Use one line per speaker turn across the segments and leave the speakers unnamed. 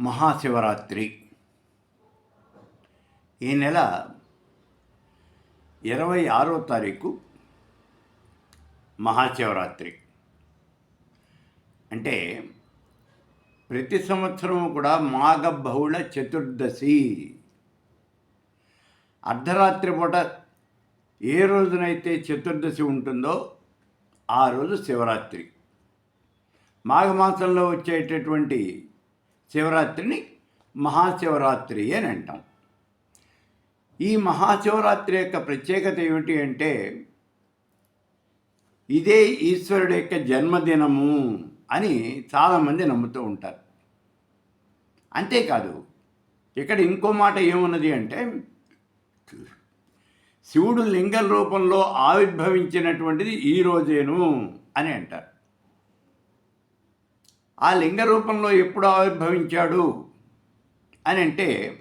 మహాశివరాత్రి. ఈ నెల ఇరవై ఆరో తారీఖు మహాశివరాత్రి. అంటే ప్రతి సంవత్సరం కూడా మాఘ బహుళ చతుర్దశి. అర్ధరాత్రి పూట ఏ రోజునైతే చతుర్దశి ఉంటుందో ఆ రోజు శివరాత్రి. మాఘమాసంలో వచ్చేటటువంటి శివరాత్రిని మహాశివరాత్రి అని అంటాం. ఈ మహాశివరాత్రి యొక్క ప్రత్యేకత ఏమిటి అంటే ఇదే ఈశ్వరుడు యొక్క జన్మదినము అని చాలామంది నమ్ముతూ ఉంటారు. అంతేకాదు ఇక్కడ ఇంకో మాట ఏమున్నది అంటే శివుడు లింగ రూపంలో ఆవిర్భవించినటువంటిది ఈ రోజేను అని అంటారు. ఆ లింగ రూపంలో ఎప్పుడు ఆవిర్భవించాడు? అని అంటే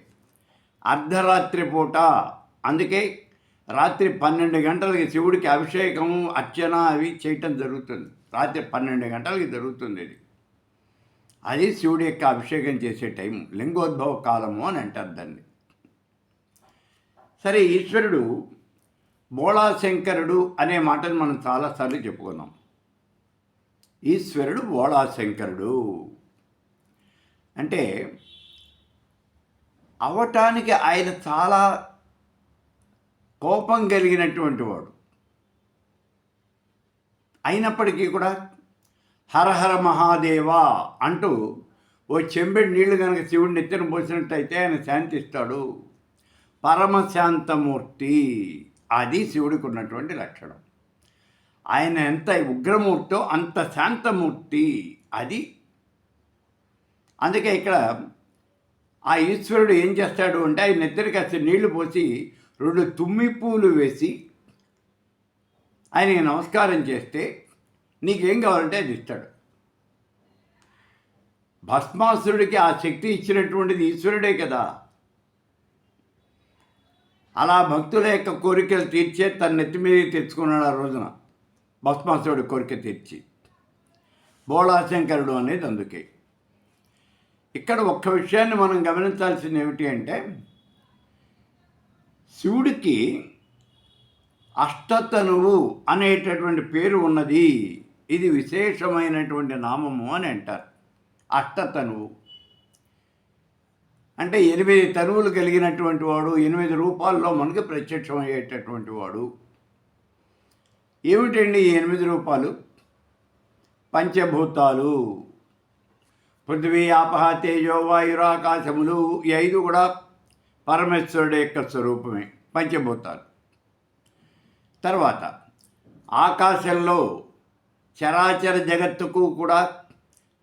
అర్ధరాత్రి పూట. అందుకే రాత్రి పన్నెండు గంటలకి శివుడికి అభిషేకం అర్చన అవి చేయటం జరుగుతుంది. రాత్రి పన్నెండు గంటలకి జరుగుతుంది ఇది అది శివుడి యొక్క అభిషేకం చేసే టైం లింగోద్భవ కాలము అని అంటారు దాన్ని. సరే ఈశ్వరుడు బోళాశంకరుడు అనే మాటను మనం చాలాసార్లు చెప్పుకున్నాం. ఈశ్వరుడు బోళాశంకరుడు. అంటే అవటానికి ఆయన చాలా కోపం కలిగినటువంటి వాడు. అయినప్పటికీ కూడా హరహర మహాదేవ అంటూ ఓ చెంబెడి నీళ్ళు కనుక శివుడిని ఎత్తిన పోసినట్టయితే ఆయన శాంతిస్తాడు. పరమశాంతమూర్తి అది శివుడికి ఉన్నటువంటి లక్షణం. ఆయన ఎంత ఉగ్రమూర్తో అంత శాంతమూర్తి అది. అందుకే ఇక్కడ ఆ ఈశ్వరుడు ఏం చేస్తాడు అంటే ఆయన నెత్తరి కాస్త నీళ్ళు పోసి రెండు తుమ్మి పూలు వేసి ఆయనకి నమస్కారం చేస్తే నీకేం కావాలంటే అది ఇస్తాడు. భస్మాసురుడికి ఆ శక్తి ఇచ్చినటువంటిది ఈశ్వరుడే కదా. అలా భక్తుల యొక్క కోరికలు తీర్చే తన నెత్తి మీద తెచ్చుకున్నాడు ఆ రోజున. భస్మాసురుడి కోరిక తీర్చి బోళాశంకరుడు అనేది అందుకే. ఇక్కడ ఒక్క విషయాన్ని మనం గమనించాల్సింది ఏమిటి అంటే శివుడికి అష్టతనువు అనేటటువంటి పేరు ఉన్నది. ఇది విశేషమైనటువంటి నామము అని అంటారు. అష్టతనువు. అంటే ఎనిమిది తనువులు కలిగినటువంటి వాడు ఎనిమిది రూపాల్లో మనకి ప్రత్యక్షమయ్యేటటువంటి వాడు. ఏమిటండి ఈ ఎనిమిది రూపాలు? పంచభూతాలు. పృథ్వీ ఆపహ తేజో వాయురాకాశములు ఈ ఐదు కూడా పరమేశ్వరుడు యొక్క స్వరూపమే పంచభూతాలు. తర్వాత ఆకాశంలో చరాచర జగత్తుకు కూడా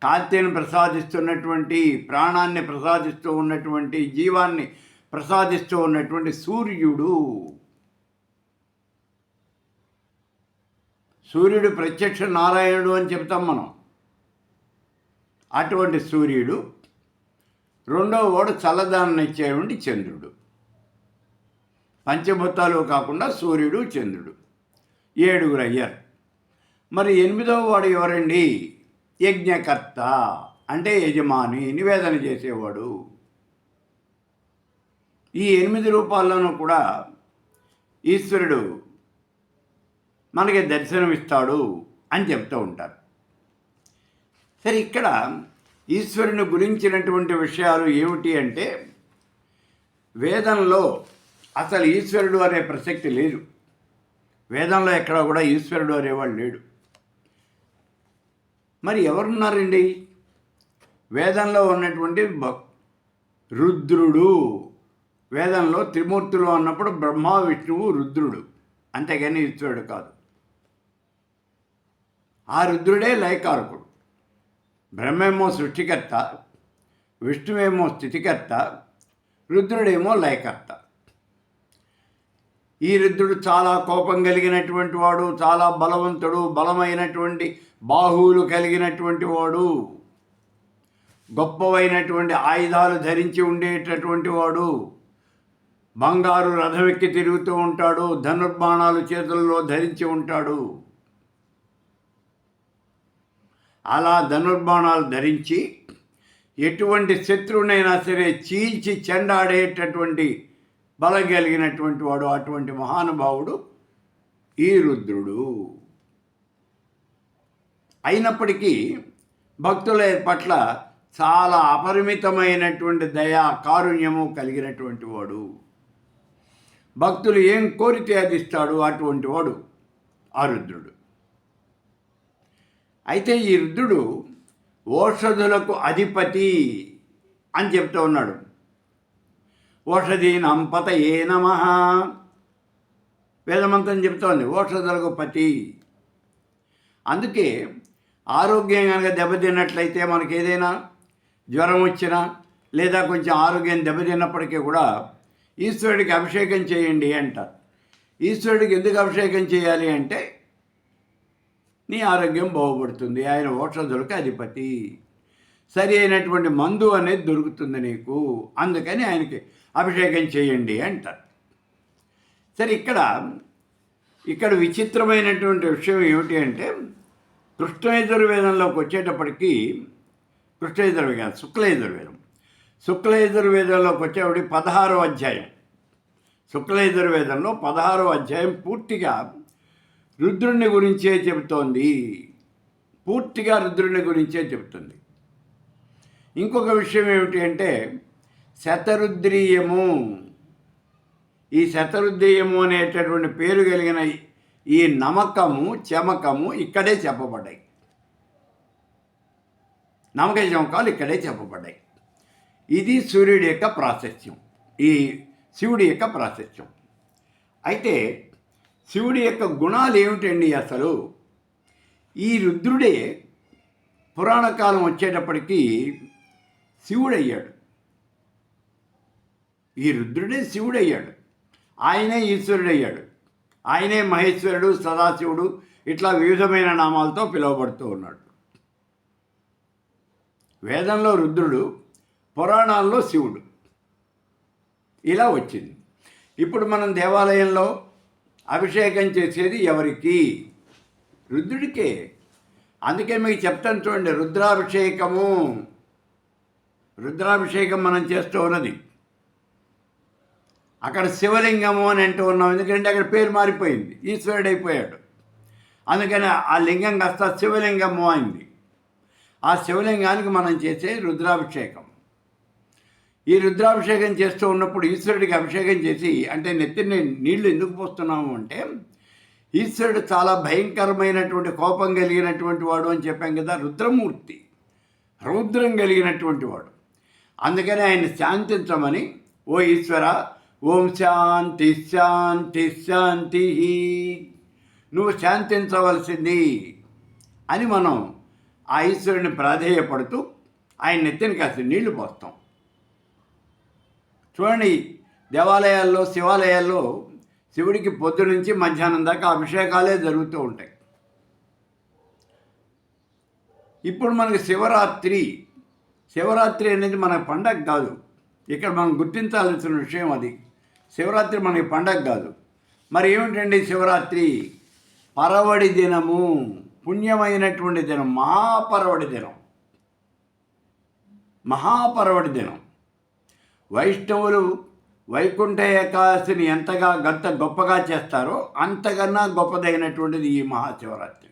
కాంతిని ప్రసాదిస్తున్నటువంటి ప్రాణాన్ని ప్రసాదిస్తూ ఉన్నటువంటి జీవాన్ని ప్రసాదిస్తూ ఉన్నటువంటి సూర్యుడు. సూర్యుడు ప్రత్యక్ష నారాయణుడు అని చెప్తాం మనం. అటువంటి సూర్యుడు రెండవ వాడు చల్లదాన్నిచ్చేటువంటి చంద్రుడు. పంచభూతాలు కాకుండా సూర్యుడు చంద్రుడు. ఏడుగురు అయ్యారు. మరి ఎనిమిదవ వాడు ఎవరండి? యజ్ఞకర్త అంటే యజమాని నివేదన చేసేవాడు. ఈ ఎనిమిది రూపాల్లోనూ కూడా ఈశ్వరుడు మనకి దర్శనమిస్తాడు అని చెప్తూ ఉంటారు. సరే ఇక్కడ ఈశ్వరుని గురించినటువంటి విషయాలు ఏమిటి అంటే వేదంలో అసలు ఈశ్వరుడు అనే ప్రసక్తి లేదు. వేదంలో ఎక్కడ కూడా ఈశ్వరుడు అనేవాడు లేడు. మరి ఎవరున్నారండి? వేదంలో ఉన్నటువంటి రుద్రుడు. వేదంలో త్రిమూర్తులు అన్నప్పుడు బ్రహ్మ విష్ణువు రుద్రుడు. అంతేగాని ఈశ్వరుడు కాదు. ఆ రుద్రుడే లయకారకుడు. బ్రహ్మేమో సృష్టికర్త విష్ణువేమో స్థితికర్త రుద్రుడేమో లయకర్త. ఈ రుద్రుడు చాలా కోపం కలిగినటువంటి వాడు చాలా బలవంతుడు బలమైనటువంటి బాహువులు కలిగినటువంటి వాడు గొప్పవైనటువంటి ఆయుధాలు ధరించి ఉండేటటువంటి వాడు బంగారు రథమెక్కి తిరుగుతూ ఉంటాడు ధనుర్బాణాలు చేతుల్లో ధరించి ఉంటాడు. అలా ధనుర్బాణాలు ధరించి ఎటువంటి శత్రువునైనా సరే చీల్చి చెండాడేటటువంటి బలం కలిగినటువంటి వాడు అటువంటి మహానుభావుడు ఈ రుద్రుడు. అయినప్పటికీ భక్తుల పట్ల చాలా అపరిమితమైనటువంటి దయా కారుణ్యము కలిగినటువంటి వాడు. భక్తులు ఏం కోరితే అది ఇస్తాడు అటువంటి వాడు ఆ రుద్రుడు. అయితే ఈ రుద్రుడు ఓషధులకు అధిపతి అని చెప్తూ ఉన్నాడు. ఓషధీనం పత ఏ నమ. వేదమంతం చెప్తోంది ఓషధులకు పతి. అందుకే ఆరోగ్యం కనుక దెబ్బతిన్నట్లయితే మనకి ఏదైనా జ్వరం వచ్చినా లేదా కొంచెం ఆరోగ్యం దెబ్బతిన్నప్పటికీ కూడా ఈశ్వరుడికి అభిషేకం చేయండి అంటారు. ఈశ్వరుడికి ఎందుకు అభిషేకం చేయాలి అంటే నీ ఆరోగ్యం బాగుపడుతుంది. ఆయన ఔషధులకు అధిపతి. సరి అయినటువంటి మందు అనేది దొరుకుతుంది నీకు. అందుకని ఆయనకి అభిషేకం చేయండి అంటారు. సరే ఇక్కడ ఇక్కడ విచిత్రమైనటువంటి విషయం ఏమిటి అంటే కృష్ణయజుర్వేదంలోకి వచ్చేటప్పటికీ కృష్ణయజుర్వేదం శుక్లయజుర్వేదం శుక్లయజుర్వేదంలోకి వచ్చేటప్పటికి పదహారో అధ్యాయం. శుక్లయజుర్వేదంలో పదహారో అధ్యాయం పూర్తిగా రుద్రుని గురించే చెబుతోంది. పూర్తిగా రుద్రుని గురించే చెబుతుంది. ఇంకొక విషయం ఏమిటి అంటే శతరుద్రీయము. ఈ శతరుద్రీయము అనేటటువంటి పేరు కలిగిన ఈ నమ్మకము చమకము ఇక్కడే చెప్పబడ్డాయి. నమ్మక చమకాలు ఇక్కడే చెప్పబడ్డాయి. ఇది సూర్యుడి యొక్క ప్రాశస్త్యం. ఈ శివుడి యొక్క ప్రాశస్త్యం. అయితే శివుడి యొక్క గుణాలు ఏమిటండి అసలు? ఈ రుద్రుడే పురాణకాలం వచ్చేటప్పటికీ శివుడయ్యాడు. ఈ రుద్రుడే శివుడయ్యాడు. ఆయనే ఈశ్వరుడయ్యాడు. ఆయనే మహేశ్వరుడు సదాశివుడు ఇట్లా వివిధమైన నామాలతో పిలువబడుతూ ఉన్నాడు. వేదంలో రుద్రుడు పురాణాల్లో శివుడు. ఇలా వచ్చింది. ఇప్పుడు మనం దేవాలయంలో అభిషేకం చేసేది ఎవరికి? రుద్రుడికే. అందుకే మీకు చెప్తాను చూడండి రుద్రాభిషేకము. రుద్రాభిషేకం మనం చేస్తూ ఉన్నది. అక్కడ శివలింగము అని అంటూ ఉన్నాం ఎందుకంటే అక్కడ పేరు మారిపోయింది ఈశ్వరుడు అయిపోయాడు అందుకని ఆ లింగం కాస్త శివలింగము అయింది. ఆ శివలింగానికి మనం చేసే రుద్రాభిషేకం. ఈ రుద్రాభిషేకం చేస్తూ ఉన్నప్పుడు ఈశ్వరుడికి అభిషేకం చేసి అంటే నెత్తిని నీళ్ళు ఎందుకు పోస్తున్నాము అంటే ఈశ్వరుడు చాలా భయంకరమైనటువంటి కోపం కలిగినటువంటి వాడు అని చెప్పాం కదా రుద్రమూర్తి. రౌద్రం కలిగినటువంటి వాడు. అందుకని ఆయన శాంతించమని ఓ ఈశ్వర ఓం శాంతి శాంతి శాంతి నువ్వు శాంతించవలసింది అని మనం ఆ ఈశ్వరుని ప్రాధేయపడుతూ ఆయన నెత్తిని కాస్త నీళ్ళు పోస్తాం. చూడండి దేవాలయాల్లో శివాలయాల్లో శివుడికి పొద్దు నుంచి మధ్యాహ్నం దాకా అభిషేకాలే జరుగుతూ ఉంటాయి. ఇప్పుడు మనకి శివరాత్రి శివరాత్రి అనేది మన పండగ కాదు. ఇక్కడ మనం గుర్తించాల్సిన విషయం అది. శివరాత్రి మనకి పండగ కాదు. మరి ఏమిటండి శివరాత్రి? పరవడి దినము పుణ్యమైనటువంటి దినం మహాపరవడి దినం. మహాపరవడి దినం. వైష్ణవులు వైకుంఠ ఏకాదశిని ఎంతగా గంత గొప్పగా చేస్తారో అంతకన్నా గొప్పదైనటువంటిది ఈ మహాశివరాత్రి.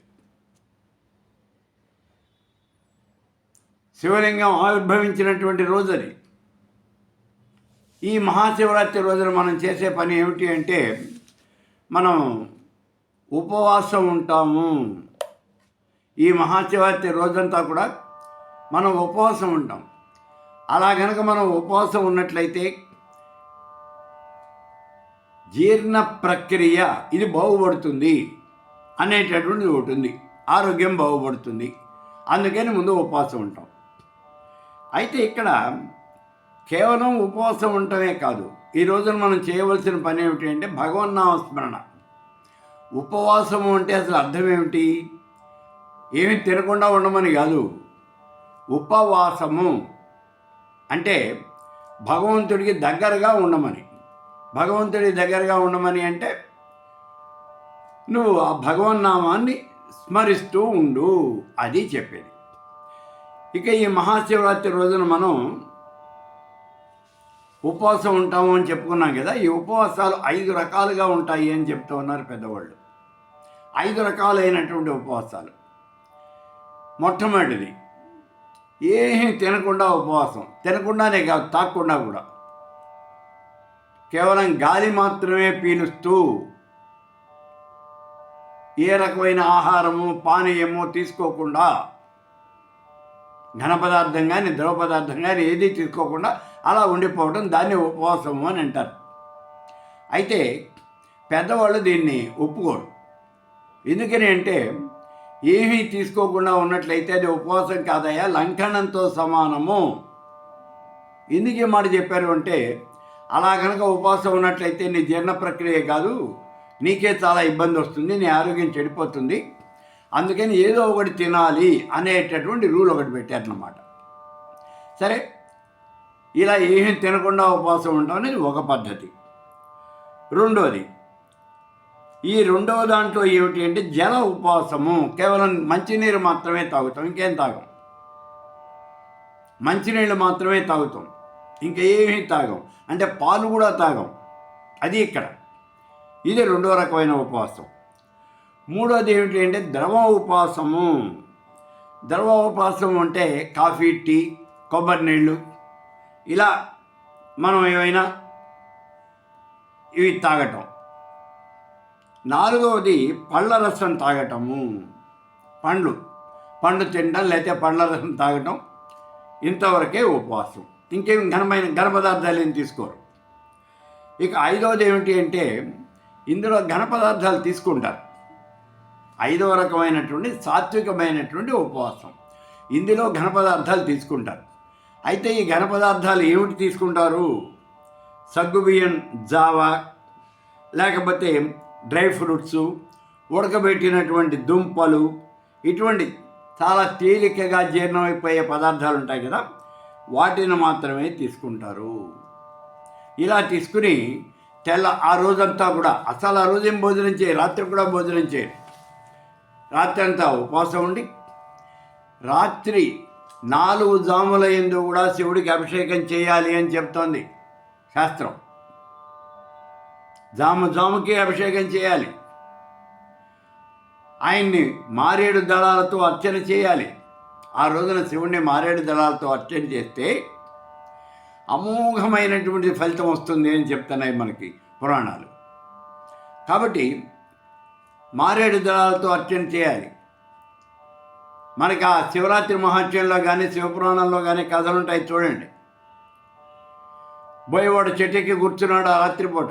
శివలింగం ఆవిర్భవించినటువంటి రోజుని. ఈ మహాశివరాత్రి రోజున మనం చేసే పని ఏమిటి అంటే మనం ఉపవాసం ఉంటాము. ఈ మహాశివరాత్రి రోజంతా కూడా మనం ఉపవాసం ఉంటాం. అలా కనుక మనం ఉపవాసం ఉన్నట్లయితే జీర్ణ ప్రక్రియ ఇది బాగుపడుతుంది అనేటటువంటిది ఒకటి ఉంది. ఆరోగ్యం బాగుపడుతుంది. అందుకని ముందు ఉపవాసం ఉంటాం. అయితే ఇక్కడ కేవలం ఉపవాసం ఉండటమే కాదు. ఈ రోజున మనం చేయవలసిన పని ఏమిటి అంటే భగవన్నామస్మరణ ఉపవాసము అంటే అసలు అర్థం ఏమిటి? ఏమి తినకుండా ఉండమని కాదు. ఉపవాసము. అంటే భగవంతుడికి దగ్గరగా ఉండమని. భగవంతుడి దగ్గరగా ఉండమని అంటే నువ్వు ఆ భగవన్నామాన్ని స్మరిస్తూ ఉండు అది చెప్పేది. ఇక ఈ మహాశివరాత్రి రోజున మనం ఉపవాసం ఉంటాము అని చెప్పుకున్నాం కదా ఈ ఉపవాసాలు ఐదు రకాలుగా ఉంటాయి అని చెప్తూ ఉన్నారు పెద్దవాళ్ళు. ఐదు రకాలైనటువంటి ఉపవాసాలు. మొట్టమొదటిది ఏం తినకుండా ఉపవాసం. తినకుండానే కాదు తాకుండా కూడా. కేవలం గాలి మాత్రమే పీలుస్తూ ఏ రకమైన ఆహారము పానీయము తీసుకోకుండా ఘన పదార్థం కానీ ద్రవ పదార్థం కానీ ఏది తీసుకోకుండా అలా ఉండిపోవడం దాన్ని ఉపవాసము అని అంటారు. అయితే పెద్దవాళ్ళు దీన్ని ఒప్పుకోరు. ఎందుకని అంటే ఏమీ తీసుకోకుండా ఉన్నట్లయితే అది ఉపవాసం కాదయ్యా లంఘనంతో సమానము. ఎందుకు మాట చెప్పారు అంటే అలా కనుక ఉపవాసం ఉన్నట్లయితే నీ జీర్ణ ప్రక్రియ కాదు నీకే చాలా ఇబ్బంది వస్తుంది నీ ఆరోగ్యం చెడిపోతుంది. అందుకని ఏదో ఒకటి తినాలి అనేటటువంటి రూల్ ఒకటి పెట్టారన్నమాట. సరే ఇలా ఏమీ తినకుండా ఉపవాసం ఉండడం అనేది ఒక పద్ధతి. రెండోది ఈ రెండవ దాంట్లో ఏమిటి అంటే జల ఉపవాసము. కేవలం మంచినీరు మాత్రమే తాగుతాం ఇంకేం తాగం. మంచినీళ్ళు మాత్రమే తాగుతాం ఇంకా ఏమీ తాగం. అంటే పాలు కూడా తాగం అది ఇక్కడ. ఇది రెండో రకమైన ఉపవాసం. మూడోది ఏమిటి అంటే ద్రవ ఉపవాసము. ద్రవ ఉపవాసం అంటే కాఫీ టీ కొబ్బరి నీళ్ళు. ఇలా మనం ఏమైనా ఇవి తాగటం. నాలుగవది పళ్ళ రసం తాగటము. పండ్లు. పండ్లు తినడం లేకపోతే పళ్ళ రసం తాగటం ఇంతవరకే ఉపవాసం. ఇంకేం ఘనమైన ఘన పదార్థాలు ఏం తీసుకోరు. ఇక ఐదవది ఏమిటి అంటే ఇందులో ఘన పదార్థాలు తీసుకుంటారు. ఐదవ రకమైనటువంటి సాత్వికమైనటువంటి ఉపవాసం. ఇందులో ఘన పదార్థాలు తీసుకుంటారు. అయితే ఈ ఘన పదార్థాలు ఏమిటి తీసుకుంటారు? సగ్గుబియ్యం జావా లేకపోతే డ్రై ఫ్రూట్స్ ఉడకబెట్టినటువంటి దుంపలు ఇటువంటి చాలా తేలికగా జీర్ణమైపోయే పదార్థాలు ఉంటాయి కదా వాటిని మాత్రమే తీసుకుంటారు. ఇలా తీసుకుని తెల్ల ఆ రోజంతా కూడా అసలు ఆ రోజు ఏం భోజనం చేయరు రాత్రి కూడా భోజనం చేయరు రాత్రి అంతా ఉపవాసం ఉండి రాత్రి నాలుగు జాముల ఎందు కూడా శివుడికి అభిషేకం చేయాలి అని చెప్తోంది శాస్త్రం. జామ జామకి అభిషేకం చేయాలి. ఆయన్ని మారేడు దళాలతో అర్చన చేయాలి. ఆ రోజున శివుణ్ణి మారేడు దళాలతో అర్చన చేస్తే అమోఘమైనటువంటి ఫలితం వస్తుంది అని చెప్తున్నాయి మనకి పురాణాలు. కాబట్టి మారేడు దళాలతో అర్చన చేయాలి. మనకి ఆ శివరాత్రి మహాత్యంలో కానీ శివపురాణంలో కానీ కథలు ఉంటాయి చూడండి. బోయవాడు చెట్టుకి కూర్చున్నాడు ఆ రాత్రిపూట.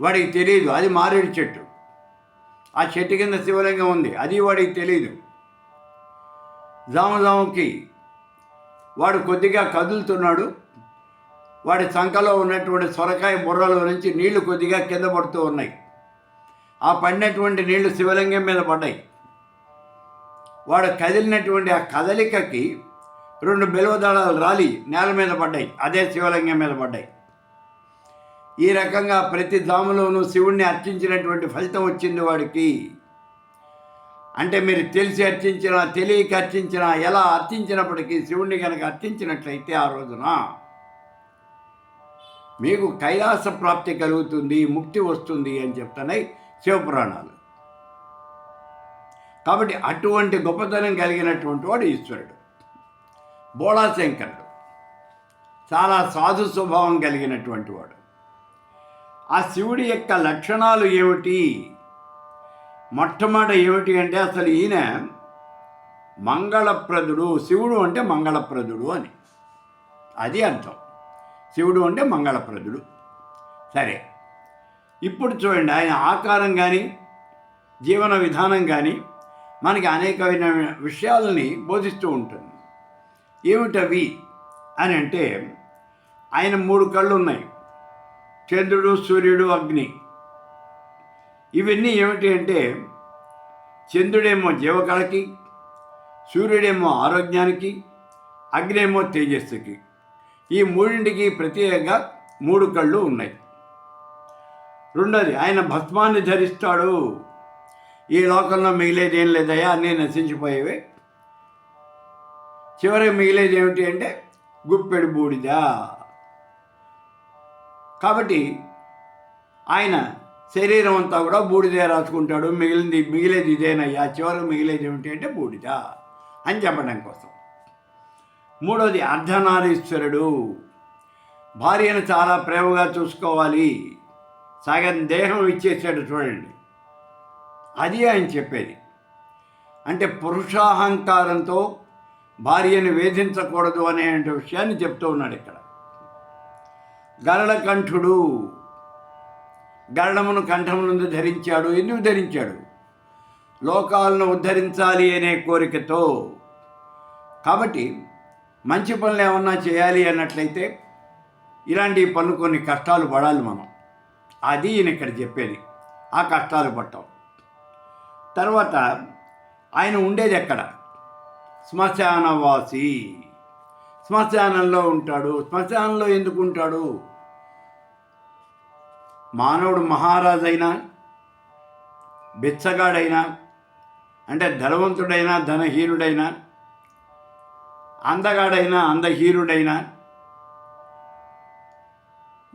వాడికి తెలియదు అది మారేడు చెట్టు. ఆ చెట్టు కింద శివలింగం ఉంది. అది వాడికి తెలియదు జామజామకి వాడు కొద్దిగా కదులుతున్నాడు. వాడి సంఖలో ఉన్నటువంటి సొరకాయ బుర్రలో నుంచి నీళ్ళు కొద్దిగా కింద పడుతూ ఉన్నాయి. ఆ పడినటువంటి నీళ్ళు శివలింగం మీద పడ్డాయి. వాడు కదిలినటువంటి ఆ కదలికకి రెండు బెలవదళాలు రాలి నేల మీద పడ్డాయి. అదే శివలింగం మీద పడ్డాయి. ఈ రకంగా ప్రతి దాములోనూ శివుణ్ణి అర్చించినటువంటి ఫలితం వచ్చింది వాడికి. అంటే మీరు తెలిసి అర్చించినా తెలియక అర్చించినా ఎలా అర్చించినప్పటికీ శివుణ్ణి కనుక అర్చించినట్లయితే ఆ రోజున మీకు కైలాస ప్రాప్తి కలుగుతుంది ముక్తి వస్తుంది అని చెప్తున్నాయి శివపురాణాలు. కాబట్టి అటువంటి గొప్పతనం కలిగినటువంటి వాడు ఈశ్వరుడు. బోళాశంకరుడు. చాలా సాధు స్వభావం కలిగినటువంటి వాడు. ఆ శివుడి యొక్క లక్షణాలు ఏమిటి? మొట్టమొదట ఏమిటి అంటే అసలు ఈయన మంగళప్రదుడు శివుడు అంటే మంగళప్రదుడు అని. అది అర్థం. శివుడు అంటే మంగళప్రదుడు. సరే. ఇప్పుడు చూడండి ఆయన ఆకారం కానీ జీవన విధానం కానీ మనకి అనేకమైన విషయాలని బోధిస్తూ ఉంటుంది. ఏమిటవి అని అంటే ఆయన మూడు కళ్ళు ఉన్నాయి. చంద్రుడు సూర్యుడు అగ్ని. ఇవన్నీ ఏమిటి అంటే చంద్రుడేమో జీవకళకి సూర్యుడేమో ఆరోగ్యానికి అగ్నేమో తేజస్సుకి. ఈ మూడింటికి ప్రత్యేకంగా మూడు కళ్ళు ఉన్నాయి. రెండోది ఆయన భస్మాన్ని ధరిస్తాడు. ఈ లోకంలో మిగిలేది ఏం లేదయ్యా అన్నీ నశించిపోయేవి. చివరికి మిగిలేది ఏమిటి అంటే గుప్పెడు బూడిద. కాబట్టి ఆయన శరీరం అంతా కూడా బూడిదే రాసుకుంటాడు. మిగిలింది మిగిలేది ఇదేనయ్యా చివరికి మిగిలేది ఏమిటి అంటే బూడిద అని చెప్పడం కోసం. మూడోది అర్ధనారీశ్వరుడు. భార్యను చాలా ప్రేమగా చూసుకోవాలి. సగం దేహం ఇచ్చేసాడు చూడండి. అది ఆయన చెప్పేది. అంటే పురుషాహంకారంతో భార్యను వేధించకూడదు అనే విషయాన్ని చెప్తూ ఉన్నాడు ఇక్కడ. గరళకంఠుడు గరళమును కంఠమునందు ధరించాడు. ఎందుకు ధరించాడు? లోకాలను ఉద్ధరించాలి అనే కోరికతో. కాబట్టి మంచి పనులు ఏమన్నా చేయాలి అన్నట్లయితే ఇలాంటి పనులు కొన్ని కష్టాలు పడాలి మనం. అది ఈయన ఇక్కడ చెప్పేది. ఆ కష్టాలు పట్టం. తర్వాత ఆయన ఉండేది ఎక్కడ? శ్మశానవాసి. శ్మశానంలో ఉంటాడు. శ్మశానంలో ఎందుకు ఉంటాడు? మానవుడు మహారాజైనా బిచ్చగాడైనా అంటే ధనవంతుడైనా ధనహీనుడైనా అందగాడైనా అందహీనుడైనా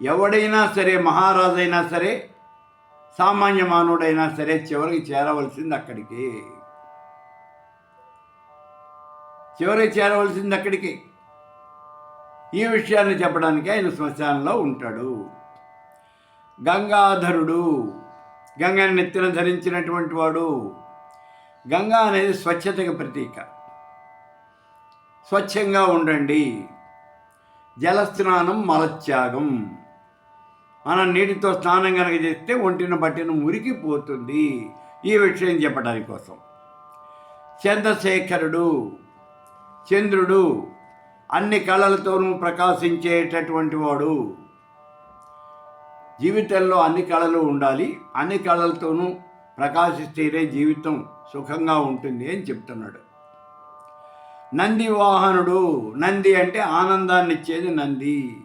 ఎవడైనా సరే మహారాజైనా సరే సామాన్య మానవుడైనా సరే చివరికి చేరవలసింది అక్కడికి. చివరికి చేరవలసింది అక్కడికి. ఈ విషయాన్ని చెప్పడానికి ఆయన శ్మశానంలో ఉంటాడు. గంగాధరుడు గంగని నెత్తిన ధరించినటువంటి వాడు గంగా అనేది స్వచ్ఛతకి ప్రతీక. స్వచ్ఛంగా ఉండండి. జలస్నానం మలత్యాగం. మనం నీటితో స్నానం కనుక చేస్తే ఒంటిని బట్టిన మురికిపోతుంది ఈ విషయం చెప్పడానికి కోసం చంద్రశేఖరుడు చంద్రుడు అన్ని కళలతోనూ ప్రకాశించేటటువంటి వాడు. జీవితంలో అన్ని కళలు ఉండాలి. అన్ని కళలతోనూ ప్రకాశిస్తేనే జీవితం సుఖంగా ఉంటుంది అని చెప్తున్నాడు. నంది వాహనుడు నంది అంటే ఆనందాన్ని ఇచ్చేది నంది.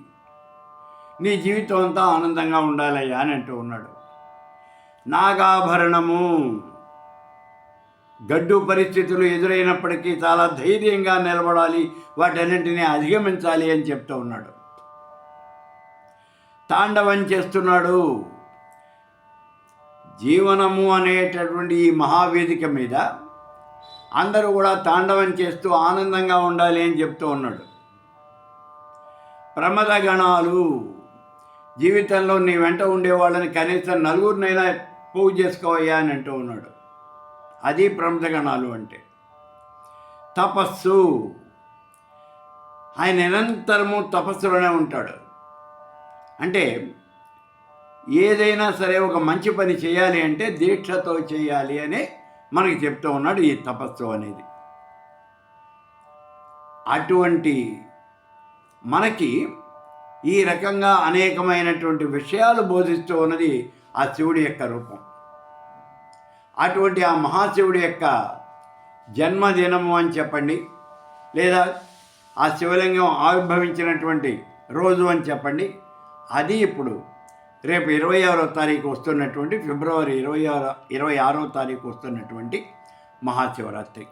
నీ జీవితం అంతా ఆనందంగా ఉండాలయ్యా అని అంటూ ఉన్నాడు. నాగాభరణము గడ్డు పరిస్థితులు ఎదురైనప్పటికీ చాలా ధైర్యంగా నిలబడాలి వాటన్నింటినీ అధిగమించాలి అని చెప్తూ ఉన్నాడు. తాండవం చేస్తున్నాడు. జీవనము అనేటటువంటి ఈ మహావేదిక మీద అందరూ కూడా తాండవం చేస్తూ ఆనందంగా ఉండాలి అని చెప్తూ ఉన్నాడు. ప్రమద గణాలు జీవితంలో నీ వెంట ఉండేవాళ్ళని కనీసం నలుగురినైనా పూజ చేసుకోవయ్యా అని అంటూ ఉన్నాడు. అది ప్రమద గణాలు అంటే. తపస్సు. ఆయన నిరంతరము తపస్సులోనే ఉంటాడు. అంటే ఏదైనా సరే ఒక మంచి పని చేయాలి అంటే దీక్షతో చేయాలి అని మనకి చెప్తూ ఉన్నాడు ఈ తపస్సు అనేది. అటువంటి మనకి ఈ రకంగా అనేకమైనటువంటి విషయాలు బోధిస్తూ ఉన్నది ఆ శివుడి యొక్క రూపం. అటువంటి ఆ మహాశివుడి యొక్క జన్మదినము అని చెప్పండి లేదా ఆ శివలింగం ఆవిర్భవించినటువంటి రోజు అని చెప్పండి. అది ఇప్పుడు రేపు ఇరవై ఆరో తారీఖు వస్తున్నటువంటి ఫిబ్రవరి ఇరవై ఆరో ఇరవై ఆరో తారీఖు వస్తున్నటువంటి మహాశివరాత్రి.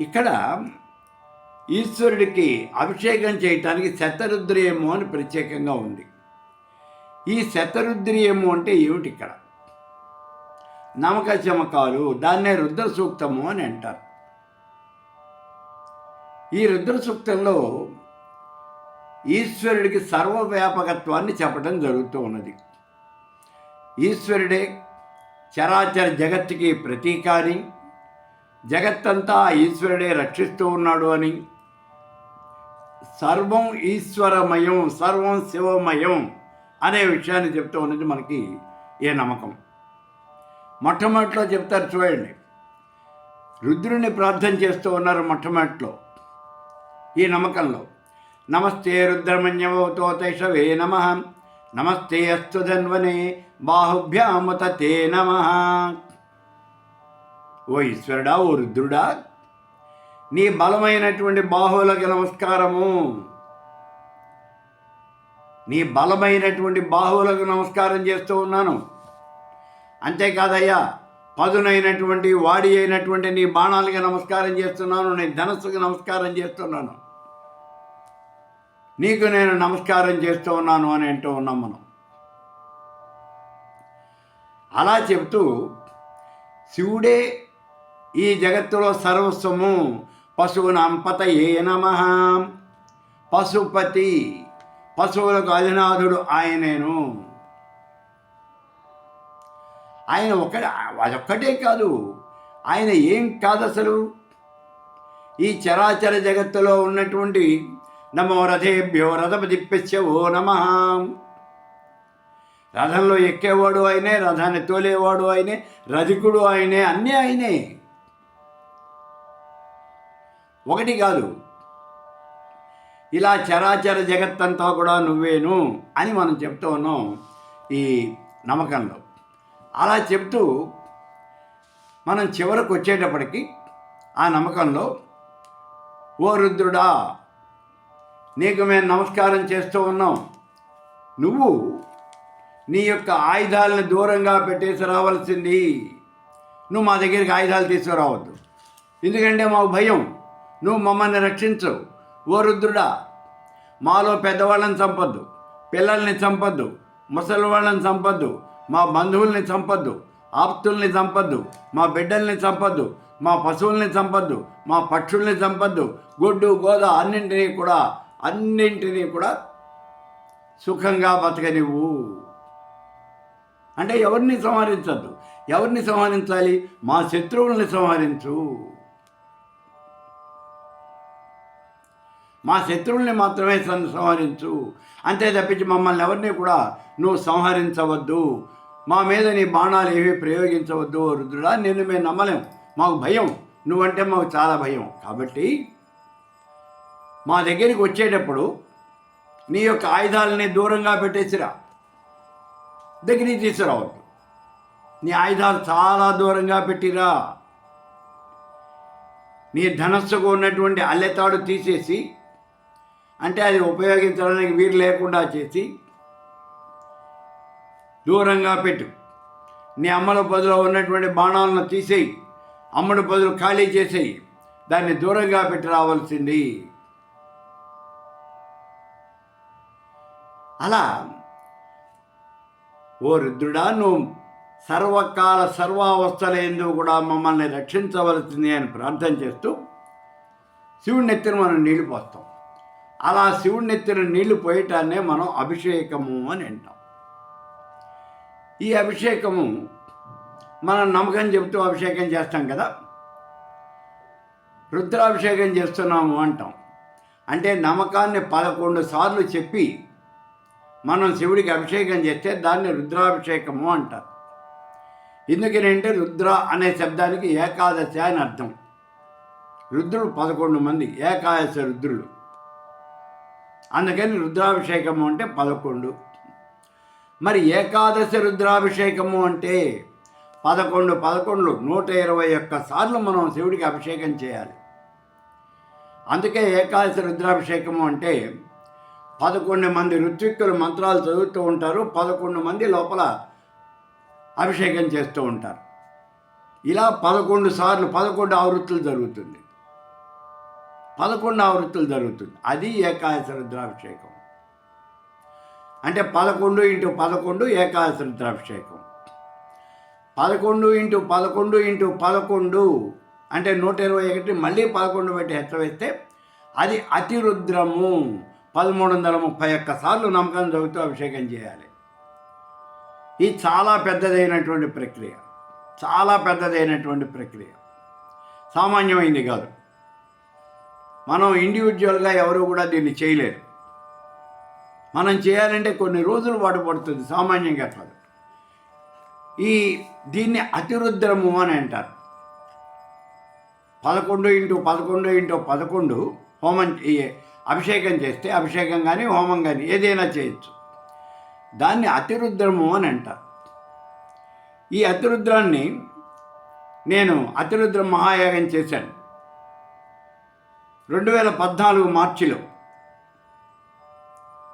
ఇక్కడ ఈశ్వరుడికి అభిషేకం చేయటానికి శతరుద్రయము అని ప్రత్యేకంగా ఉంది. ఈ శతరుద్రియము అంటే ఏమిటి ఇక్కడ? నమక చమకాలు దాన్నే రుద్ర సూక్తము అని అంటారు. ఈ రుద్ర సూక్తంలో ఈశ్వరుడికి సర్వవ్యాపకత్వాన్ని చెప్పడం జరుగుతూ ఉన్నది. ఈశ్వరుడే చరాచర జగత్తుకి ప్రతీకాని జగత్తంతా ఈశ్వరుడే రక్షిస్తూ ఉన్నాడు అని సర్వం ఈశ్వరమయం సర్వం శివమయం అనే విషయాన్ని చెప్తూ ఉన్నది మనకి ఏ నమ్మకం. మొట్టమొదటిలో చెప్తారు చూడండి. రుద్రుని ప్రార్థన చేస్తూ ఉన్నారు మొట్టమొదటిలో ఈ నమ్మకంలో. నమస్తే రుద్రమన్యవతో తైషవే నమ. నమస్తే అస్తు ధన్వనే బాహుభ్యాముత తే నమ. ఓ ఈశ్వరుడా ఓ రుద్రుడా నీ బలమైనటువంటి బాహువులకి నమస్కారము. నీ బలమైనటువంటి బాహువులకు నమస్కారం చేస్తూ ఉన్నాను. అంతేకాదయ్యా పదునైనటువంటి వాడి అయినటువంటి నీ బాణాలకి నమస్కారం చేస్తున్నాను నీ ధనస్సుకి నమస్కారం చేస్తున్నాను. నీకు నేను నమస్కారం చేస్తూ ఉన్నాను అని అంటూ ఉన్నాం మనం. అలా చెబుతూ శివుడే ఈ జగత్తులో సర్వస్వము పశువునాంపత ఏ నమ. పశుపతి పశువులకు అధినాథుడు ఆయనేను. ఆయన ఒక అదొక్కటే కాదు. ఆయన ఏం కాదు అసలు ఈ చరాచర జగత్తులో ఉన్నటువంటి నమో రథేభ్యో రథపతిప్యస్య ఓ నమ. రథంలో ఎక్కేవాడు ఆయనే రథాన్ని తోలేవాడు ఆయనే రధికుడు ఆయనే అన్నీ ఆయనే. ఒకటి కాదు. ఇలా చరాచర జగత్తంతా కూడా నువ్వేను అని మనం చెప్తూ ఉన్నాం ఈ నమ్మకంలో అలా చెప్తూ మనం చివరకు వచ్చేటప్పటికి ఆ నమ్మకంలో ఓ రుద్రుడా నీకు మేము నమస్కారం చేస్తూ ఉన్నాం. నువ్వు నీ యొక్క ఆయుధాలను దూరంగా పెట్టేసి రావాల్సింది. నువ్వు మా దగ్గరికి ఆయుధాలు తీసుకురావద్దు. ఎందుకంటే మాకు భయం. నువ్వు మమ్మల్ని రక్షించు. ఓ రుద్రుడా మాలో పెద్దవాళ్ళని చంపొద్దు. పిల్లల్ని చంపద్దు. ముసలి వాళ్ళని చంపద్దు. మా బంధువుల్ని చంపద్దు ఆప్తుల్ని చంపద్దు మా బిడ్డల్ని చంపొద్దు మా పశువుల్ని చంపద్దు మా పక్షుల్ని చంపద్దు. గొడ్డు గోద అన్నింటినీ కూడా అన్నింటినీ కూడా సుఖంగా బతకనివ్వు. అంటే ఎవరిని సంహరించద్దు? ఎవరిని సంహరించాలి? మా శత్రువుల్ని సంహరించు. మా శత్రువుల్ని మాత్రమే సంహరించు. అంతే తప్పించి మమ్మల్ని ఎవరిని కూడా నువ్వు సంహరించవద్దు. మా మీద నీ బాణాలు ఏవి ప్రయోగించవద్దు ఓ రుద్రుడా. నిన్ను మేము నమ్మలేం. మాకు భయం. నువ్వంటే మాకు చాలా భయం. కాబట్టి మా దగ్గరికి వచ్చేటప్పుడు నీ యొక్క ఆయుధాలని దూరంగా పెట్టేసిరా. దగ్గరికి తీసుకురావద్దు. నీ ఆయుధాలు చాలా దూరంగా పెట్టిరా. నీ ధనస్సుకు ఉన్నటువంటి అల్లెతాడు తీసేసి అంటే అది ఉపయోగించడానికి వీలు లేకుండా చేసి దూరంగా పెట్టు. నీ అమ్మల పదులో ఉన్నటువంటి బాణాలను తీసేయి. అమ్మడి పదులు ఖాళీ చేసేయి. దాన్ని దూరంగా పెట్టి రావాల్సింది. అలా ఓ రుద్రుడా నువ్వు సర్వకాల సర్వావస్థలందు కూడా మమ్మల్ని రక్షించవలసింది అని ప్రార్థన చేస్తూ శివుడి నెత్తిన మనం నీళ్ళు పోస్తాం. అలా శివుడి నెత్తిన నీళ్ళు పోయటాన్నే మనం అభిషేకము అని అంటాం. ఈ అభిషేకము మనం నమ్మకం చెబుతూ అభిషేకం చేస్తాం కదా? రుద్రాభిషేకం చేస్తున్నాము అంటాం. అంటే నమ్మకాన్ని పదకొండు సార్లు చెప్పి మనం శివుడికి అభిషేకం చేస్తే దాన్ని రుద్రాభిషేకము అంటారు. ఎందుకనంటే రుద్ర అనే శబ్దానికి ఏకాదశి అని అర్థం. రుద్రులు పదకొండు మంది ఏకాదశి రుద్రులు. అందుకని రుద్రాభిషేకము అంటే పదకొండు. మరి ఏకాదశి రుద్రాభిషేకము అంటే పదకొండు పదకొండు నూట ఇరవై ఒక్క సార్లు మనం శివుడికి అభిషేకం చేయాలి. అందుకే ఏకాదశి రుద్రాభిషేకము అంటే పదకొండు మంది ఋత్విక్కులు మంత్రాలు చదువుతూ ఉంటారు పదకొండు మంది లోపల అభిషేకం చేస్తూ ఉంటారు. ఇలా పదకొండు సార్లు పదకొండు ఆవృత్తులు జరుగుతుంది. పదకొండు ఆవృత్తులు జరుగుతుంది. అది ఏకాదశి రుద్రాభిషేకం. అంటే పదకొండు ఇంటూ పదకొండు ఏకాదశి రుద్రాభిషేకం. పదకొండు ఇంటూ పదకొండు ఇంటూ పదకొండు అంటే నూట ఇరవై ఒకటి మళ్ళీ పదకొండు పెట్టి హెచ్చ వేస్తే అది అతిరుద్రము. పదమూడు వందల ముప్పై ఒక్క సార్లు నమ్మకం చదువుతూ అభిషేకం చేయాలి. ఇది చాలా పెద్దదైనటువంటి ప్రక్రియ. చాలా పెద్దదైనటువంటి ప్రక్రియ. సామాన్యమైంది కాదు. మనం ఇండివిజువల్గా ఎవరు కూడా దీన్ని చేయలేరు. మనం చేయాలంటే కొన్ని రోజులు పాటు పడుతుంది సామాన్యంగా కాదు ఈ దీన్ని అతిరుద్రము అని అంటారు. పదకొండు ఇంటూ పదకొండు ఇంటూ పదకొండు హోమం ఈ అభిషేకం చేస్తే అభిషేకం కానీ హోమం కానీ ఏదైనా చేయొచ్చు. దాన్ని అతిరుద్రము అని అంటారు. ఈ అతిరుద్రాన్ని నేను అతిరుద్ర మహాయాగం చేశాను. రెండు వేల పద్నాలుగు మార్చిలో.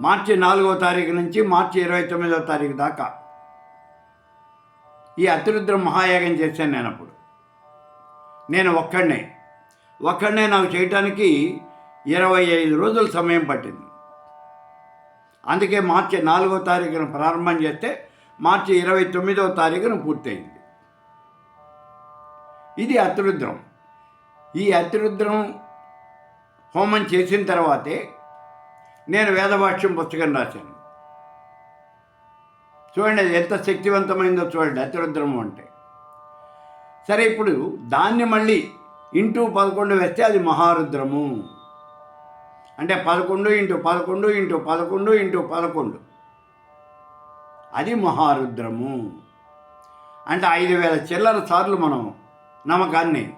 మార్చి నాలుగవ తారీఖు నుంచి మార్చి ఇరవై తొమ్మిదవ తారీఖు దాకా ఈ అతిరుద్ర మహాయాగం చేశాను నేను అప్పుడు. నేను ఒక్కడనే. ఒక్కడనే నాకు చేయటానికి ఇరవై ఐదు రోజులు సమయం పట్టింది. అందుకే మార్చి నాలుగో తారీఖున ప్రారంభం చేస్తే మార్చి ఇరవై తొమ్మిదవ తారీఖున పూర్తయింది. ఇది అతిరుద్రం. ఈ అతిరుద్రం హోమం చేసిన తర్వాతే నేను వేదభాష్యం పుస్తకం రాశాను. చూడండి అది ఎంత శక్తివంతమైందో చూడండి అతిరుద్రము అంటే. సరే ఇప్పుడు దాన్ని మళ్ళీ ఇంటూ పదకొండు వేస్తే అది మహారుద్రము. అంటే పదకొండు ఇంటూ పదకొండు ఇంటూ పదకొండు ఇంటూ పదకొండు. అది మహారుద్రము. అంటే ఐదు వేల చిల్లర సార్లు మనం నమ్మకాన్ని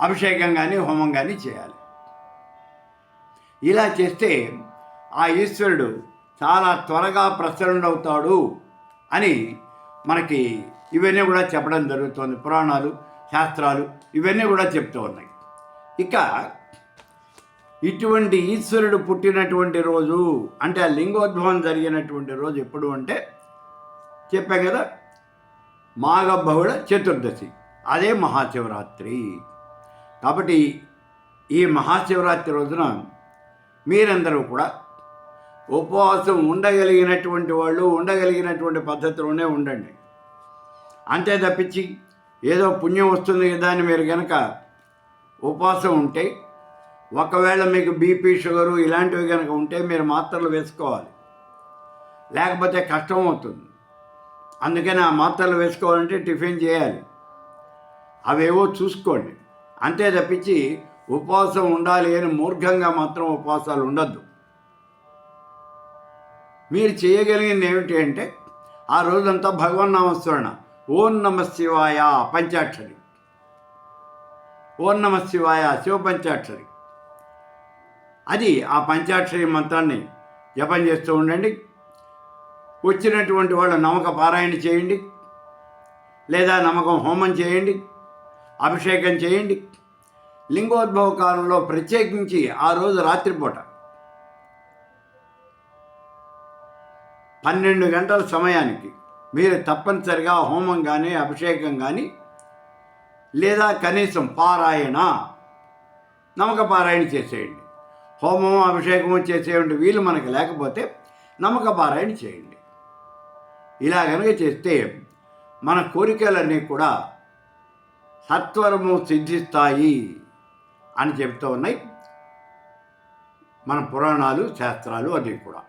అభిషేకం కానీ హోమం కానీ చేయాలి. ఇలా చేస్తే ఆ ఈశ్వరుడు చాలా త్వరగా ప్రసన్నుడవుతాడు అని మనకి ఇవన్నీ కూడా చెప్పడం జరుగుతుంది. పురాణాలు శాస్త్రాలు ఇవన్నీ కూడా చెప్తూ ఉన్నాయి. ఇక ఇటువంటి ఈశ్వరుడు పుట్టినటువంటి రోజు అంటే ఆ లింగోద్భవం జరిగినటువంటి రోజు ఎప్పుడు అంటే చెప్పాం కదా మాఘ చతుర్దశి. అదే మహాశివరాత్రి. కాబట్టి ఈ మహాశివరాత్రి రోజున మీరందరూ కూడా ఉపవాసం ఉండగలిగినటువంటి వాళ్ళు ఉండగలిగినటువంటి పద్ధతిలోనే ఉండండి. అంతే తప్పించి ఏదో పుణ్యం వస్తుంది కదా అని మీరు కనుక ఉపవాసం ఉంటే ఒకవేళ మీకు బీపీ షుగరు ఇలాంటివి కనుక ఉంటే మీరు మాత్రలు వేసుకోవాలి. లేకపోతే కష్టం అవుతుంది. అందుకని ఆ మాత్రలు వేసుకోవాలంటే టిఫిన్ చేయాలి. అవేవో చూసుకోండి. అంతే తప్పించి ఉపవాసం ఉండాలి అని మూర్ఘంగా మాత్రం ఉపవాసాలు ఉండద్దు. మీరు చేయగలిగింది ఏమిటి అంటే ఆ రోజంతా భగవన్నామస్మరణ ఓం నమ శివాయ పంచాక్షరి. ఓం నమ శివాయ శివ పంచాక్షరి. అది ఆ పంచాక్షరి మంత్రాన్ని జపం చేస్తూ ఉండండి. వచ్చినటువంటి వాళ్ళు నమ్మక పారాయణ చేయండి. లేదా నమ్మకం హోమం చేయండి. అభిషేకం చేయండి. లింగోద్భవ కాలంలో ప్రత్యేకించి ఆ రోజు రాత్రిపూట పన్నెండు గంటల సమయానికి మీరు తప్పనిసరిగా హోమం కానీ అభిషేకం కానీ లేదా కనీసం పారాయణ నమ్మక పారాయణ చేసేయండి. హోమం అభిషేకం చేసేయండి వీలు మనకు లేకపోతే నమ్మక పారాయణ చేయండి. ఇలా కనుక చేస్తే మన కోరికలన్నీ కూడా సత్వరము సిద్ధిస్తాయి. అని చెబుతూ ఉన్నాయి. మన పురాణాలు శాస్త్రాలు అన్నీ కూడా.